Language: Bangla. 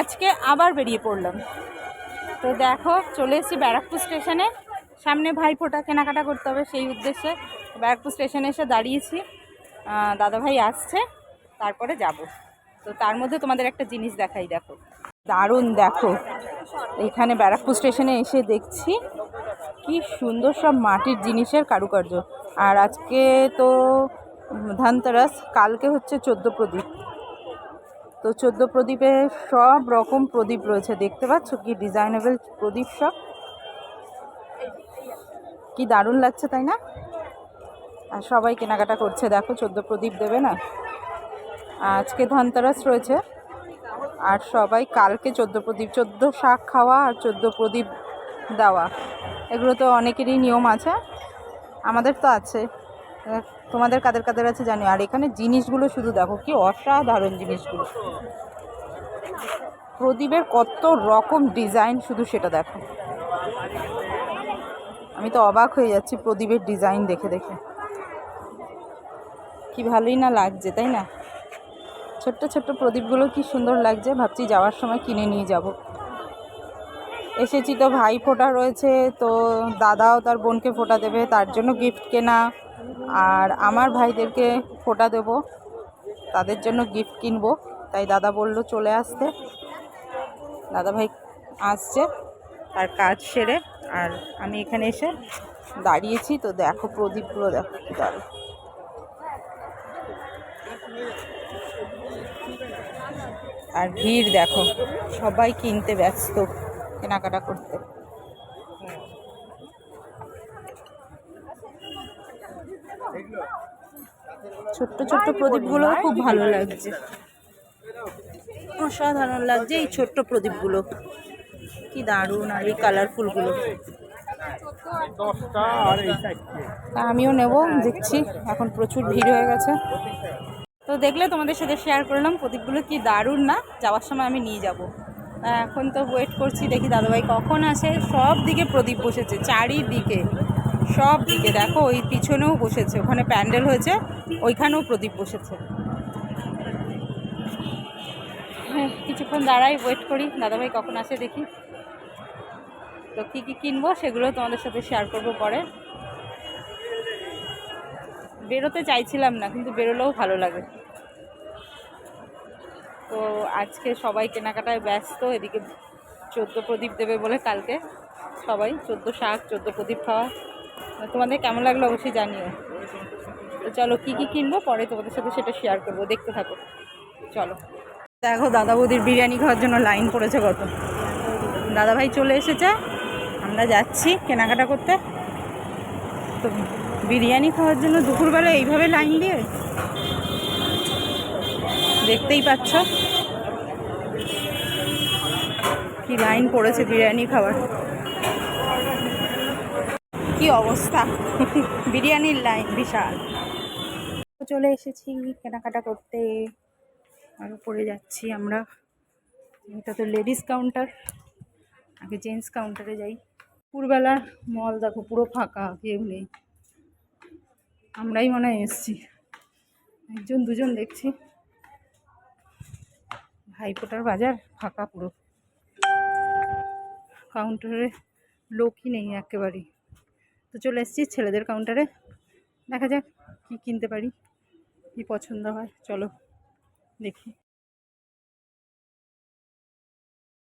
আজকে আবার বেরিয়ে পড়লাম। তো দেখো, চলে এসেছি ব্যারাকপুর স্টেশনে। সামনে ভাইফোঁটা কেনাকাটা করতে হবে সেই উদ্দেশ্যে। ব্যারাকপুর স্টেশনে এসে দাঁড়িয়েছি। দাদাভাই আসছে, তারপরে যাব। তো তার মধ্যে তোমাদের একটা জিনিস দেখাই, দেখো। দারুণ, দেখো। এখানে ব্যারাকপুর স্টেশনে এসে দেখছি কি সুন্দর সব মাটির জিনিসের কারুকার্য। আর আজকে তো ধানতেরাস, কালকে হচ্ছে চোদ্দ প্রদীপ। তো চোদ্দ প্রদীপে সব রকম প্রদীপ রয়েছে, দেখতে পাচ্ছ? কি ডিজাইনেবল প্রদীপ সব। কি দারুণ লাগছে, তাই না? আর সবাই কেনাকাটা করছে, দেখো, চোদ্দ প্রদীপ দেবে না? আজকে ধনতেরাস রয়েছে, আর সবাই কালকে চোদ্দ প্রদীপ, চোদ্দ শাক খাওয়া আর চোদ্দ প্রদীপ দেওয়া। এগুলো তো অনেকেরই নিয়ম আছে, আমাদের তো আছে। তোমাদের কাদের কাদের আছে জানি। আর এখানে জিনিসগুলো শুধু দেখো, কি অসাধারণ জিনিসগুলো। প্রদীপের কত রকম ডিজাইন শুধু সেটা দেখো। আমি তো অবাক হয়ে যাচ্ছি প্রদীপের ডিজাইন দেখে দেখে। কি ভালোই না লাগছে, তাই না? ছোট্ট ছোট্ট প্রদীপগুলো কি সুন্দর লাগছে, ভাবছি যাওয়ার সময় কিনে নিয়ে যাব। এসেছি তো ভাই ফোটা রয়েছে, তো দাদাও তার বোনকে ফোটা দেবে, তার জন্য গিফট কেনা। আর আমার ভাইদেরকে ফোটা দেব। তাদের জন্য গিফট কিনবো। তাই দাদা বলল চলে আসতে। দাদা ভাই আসছে। তার কাজ সেরে আর আমি এখানে এসে দাঁড়িয়েছি। তো দেখো প্রদীপগুলো দেখো দারুণ। আর ভিড় দেখো, সবাই কিনতে ব্যস্ত, কেনাকাটা করতে। ছোট্ট ছোট্ট প্রদীপগুলো খুব ভালো লাগছে। অসাধারণ লাগছে এই ছোট্ট প্রদীপগুলো। কি দারুণ আর এই কালারফুলগুলো আমিও নেব দেখছি এখন প্রচুর ভিড় হয়ে গেছে। তো দেখলে তোমাদের সাথে শেয়ার করলাম প্রদীপগুলো কি দারুণ না? যাওয়ার সময় আমি নিয়ে যাব। এখন তো ওয়েট করছি দেখি দাদুভাই কখন আসে। সব দিকে প্রদীপ বসেছে চারিদিকে। সব দিকে দেখো, ওই পিছনেও বসেছে, ওখানে প্যান্ডেল হয়েছে, ওইখানেও প্রদীপ বসেছে। হ্যাঁ কিছুক্ষণ দাঁড়াই ওয়েট করি। দাদাভাই কখন আসে দেখি। তো কী কী কিনবো সেগুলো তোমাদের সাথে শেয়ার করব পরে। বেরোতে চাইছিলাম না, কিন্তু বেরোলেও ভালো লাগে। তো আজকে সবাই কেনাকাটায় ব্যস্ত, এদিকে চোদ্দ প্রদীপ দেবে বলে কালকে। সবাই, চোদ্দ শাক, চোদ্দ প্রদীপ খাওয়া। তোমাদের কেমন লাগল অবশ্যই জানিও। তো চলো, কী কী কিনবো? পরে তোমাদের সাথে সেটা শেয়ার করব। দেখতে থাকো। চলো। দেখো দাদা বৌদির বিরিয়ানি খাওয়ার জন্য লাইন পড়েছে কত। দাদা ভাই চলে এসেছে। আমরা যাচ্ছি কেনাকাটা করতে। তো বিরিয়ানি খাওয়ার জন্য দুপুরবেলা এইভাবে লাইন দিয়ে? দেখতেই পাচ্ছ। কি লাইন পড়েছে বিরিয়ানি খাওয়ার। কি অবস্থা? বিরিয়ানির লাইন বিশাল। চলে এসেছি কেনাকাটা করতে। আর উপরে যাচ্ছি আমরা। এটা তো লেডিস কাউন্টার। আগে জেন্টস কাউন্টারে যাই। পুরবেলার মল দেখো, পুরো ফাঁকা, কেউ নেই। আমরাই মনে হয় এসছি। একজন, দুজন দেখছি। ভাইফোঁটার বাজার ফাঁকা পুরো। কাউন্টারে লোকই নেই একেবারেই। তো চলে এসেছি ছেলেদের কাউন্টারে দেখা যাক কী কিনতে পারি, কী পছন্দ হয়। চলো দেখি।